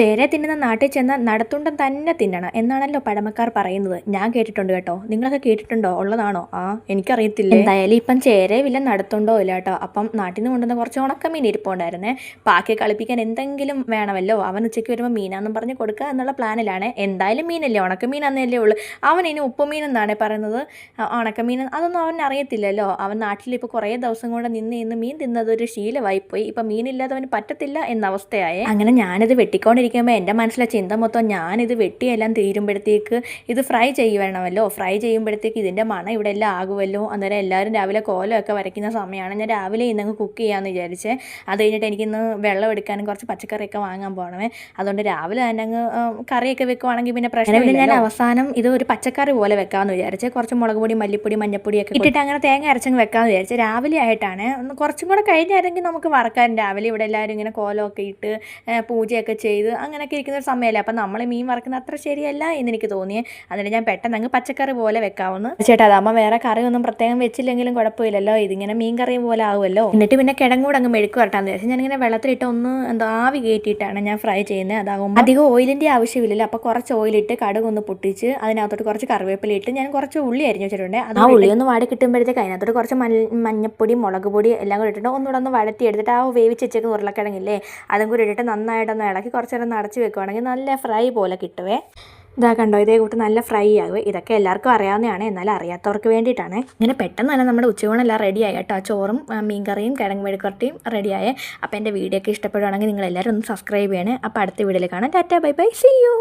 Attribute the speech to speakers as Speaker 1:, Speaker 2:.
Speaker 1: ചേരെ തിന്നുന്ന നാട്ടിൽ ചെന്ന നടത്തുണ്ടം തന്നെ തിന്നണം എന്നാണല്ലോ പഴമക്കാർ പറയുന്നത്. ഞാൻ കേട്ടിട്ടുണ്ട് കേട്ടോ. നിങ്ങളൊക്കെ കേട്ടിട്ടുണ്ടോ? ഉള്ളതാണോ? ആ എനിക്കറിയത്തില്ല? എന്തായാലും ഇപ്പം ചേരവില്ല നടത്തുണ്ടോ ഇല്ല കേട്ടോ. അപ്പം നാട്ടിൽ നിന്ന് കൊണ്ടുവന്ന കുറച്ച് ഉണക്കമീൻ ഇരിപ്പുണ്ടായിരുന്നേ. പാക്കി കളിപ്പിക്കാൻ എന്തെങ്കിലും വേണമല്ലോ. അവൻ ഉച്ചയ്ക്ക് വരുമ്പോൾ മീനാന്നും പറഞ്ഞ് കൊടുക്കുക എന്നുള്ള പ്ലാനിലാണ്. എന്തായാലും മീനല്ലേ? ഉണക്കമീൻ അന്നല്ലേ ഉള്ളൂ. അവൻ ഇനി ഉപ്പുമീൻ എന്നാണ് പറയുന്നത്. ഉണക്കമീൻ അതൊന്നും അവൻ അറിയത്തില്ലല്ലോ. അവൻ നാട്ടിൽ ഇപ്പോൾ കുറേ ദിവസം കൊണ്ട് നിന്ന് ഇന്ന് മീൻ തിന്നത് ഒരു ശീലമായി പോയി ഇപ്പം മീനില്ലാതെ അവന് പറ്റത്തില്ല എന്ന അവസ്ഥയായേ. അങ്ങനെ ഞാനിത് വെട്ടിക്കൊണ്ടിരിക്കുമ്പോൾ എന്റെ മനസ്സിലെ ചിന്ത മൊത്തം ഞാനിത് വെട്ടിയെല്ലാം തീരുമ്പോഴത്തേക്ക് ഇത് ഫ്രൈ ചെയ്യണമല്ലോ ഫ്രൈ ചെയ്യുമ്പോഴത്തേക്ക് ഇതിന്റെ മണ ഇവിടെ എല്ലാം ആകുമല്ലോ അന്നേരം എല്ലാവരും രാവിലെ കോലമൊക്കെ വരയ്ക്കുന്ന സമയമാണ്. ഞാൻ രാവിലെ ഇന്നങ്ങ് കുക്ക് ചെയ്യാമെന്ന് വിചാരിച്ചേ. അത് കഴിഞ്ഞിട്ട് എനിക്കിന്ന് വെള്ളം എടുക്കാനും കുറച്ച് പച്ചക്കറിയൊക്കെ വാങ്ങാൻ പോകണമേ. അതുകൊണ്ട് രാവിലെ തന്നെ അങ്ങ് കറിയൊക്കെ വെക്കുവാണെങ്കിൽ പിന്നെ പ്രശ്നമില്ല ഞാൻ അവസാനം ഇത് ഒരു പച്ചക്കറി പോലെ വെക്കാമെന്ന് വിചാരിച്ചേ. കുറച്ച് മുളക് പൊടി മല്ലിപ്പൊടി മഞ്ഞപ്പൊടിയൊക്കെ ഇട്ടിട്ട് അങ്ങനെ തേങ്ങ അരച്ചങ്ങ് വെക്കാമെന്ന് വിചാരിച്ചു. രാവിലെ ആയിട്ടാണ്. കുറച്ചും കൂടെ കഴിഞ്ഞായിരുന്നെങ്കിൽ നമുക്ക് വറക്കാൻ രാവിലെ ഇവിടെ എല്ലാവരും ഇങ്ങനെ കോലമൊക്കെ ഇട്ട് പൂജയൊക്കെ ചെയ്ത് അങ്ങനെയൊക്കെ ഇരിക്കുന്ന ഒരു സമയമല്ലേ? അപ്പം നമ്മൾ മീൻ വറക്കുന്ന അത്ര ശരിയല്ല എന്നെനിക്ക് തോന്നിയേ. എന്നിട്ട് ഞാൻ പെട്ടെന്ന് അങ്ങ് പച്ചക്കറി പോലെ വെക്കാമെന്ന് ചേട്ടാ അതാകുമ്പോൾ വേറെ കറി ഒന്നും പ്രത്യേകം വെച്ചില്ലെങ്കിലും കുഴപ്പമില്ലല്ലോ. ഇതിങ്ങനെ മീൻ കറി പോലെ ആവുമല്ലോ. എന്നിട്ട് പിന്നെ കിടങ്ങൂടെ അങ്ങ് മെഴുക്ക് വരട്ടാന്ന് വിചാരിച്ചു ഞാനിങ്ങനെ വെള്ളത്തിലിട്ട് ഒന്ന് എന്താ ആവി കയറ്റിയിട്ടാണ് ഞാൻ ഫ്രൈ ചെയ്യുന്നത്. അതാകുമ്പോൾ അധികം ഓയിലിന്റെ ആവശ്യമില്ലല്ലോ. അപ്പോൾ കുറച്ച് ഓയിലിട്ട് കടുക് ഒന്ന് പൊട്ടിച്ച് അതിനകത്തോട്ട് കുറച്ച് കറിവേപ്പില ഇട്ട് ഞാൻ കുറച്ച് ഉള്ളി അരിഞ്ഞു വെച്ചിട്ടുണ്ട്. അത് ആ ഉള്ളി ഒന്ന് വാടി കിട്ടുമ്പോഴത്തേക്ക് അതിനകത്തോട്ട് കുറച്ച് മഞ്ഞ മഞ്ഞപ്പൊടി മുളക് പൊടി എല്ലാം കൂടി ഇട്ടിട്ട് ഒന്നുകൂടെ ഒന്ന് വഴറ്റി എടുത്തിട്ട് ആ വേവിച്ച് വെച്ചേക്ക് ഉരുളക്കിഴങ്ങില്ലേ അതും കൂടി ഇട്ടിട്ട് നന്നായിട്ടൊന്ന് ഇളക്കി കുറച്ച് നേരം നടച്ച് വെക്കുവാണെങ്കിൽ നല്ല ഫ്രൈ പോലെ കിട്ടുവേ. ഇതാ കണ്ടോ ഇതേ കൂട്ട് നല്ല ഫ്രൈ ആകും ഇതൊക്കെ എല്ലാവർക്കും അറിയാവുന്നതാണ് എന്നാലും അറിയാത്തവർക്ക് വേണ്ടിയിട്ടാണ്. ഇങ്ങനെ പെട്ടെന്ന് തന്നെ നമ്മുടെ ഉച്ചയൂണെല്ലാം റെഡിയായി കേട്ടോ ചോറും മീൻകറിയും കിഴങ്ങ് മെഴുക്കുവരട്ടിയും റെഡിയായേ അപ്പോൾ എന്റെ വീഡിയോ ഒക്കെ ഇഷ്ടപ്പെടുവാണെങ്കിൽ നിങ്ങൾ എല്ലാവരും ഒന്ന് സബ്സ്ക്രൈബ് ചെയ്യണേ. അപ്പോൾ അടുത്ത വീഡിയോയിൽ കാണാം. Tata bye bye. See you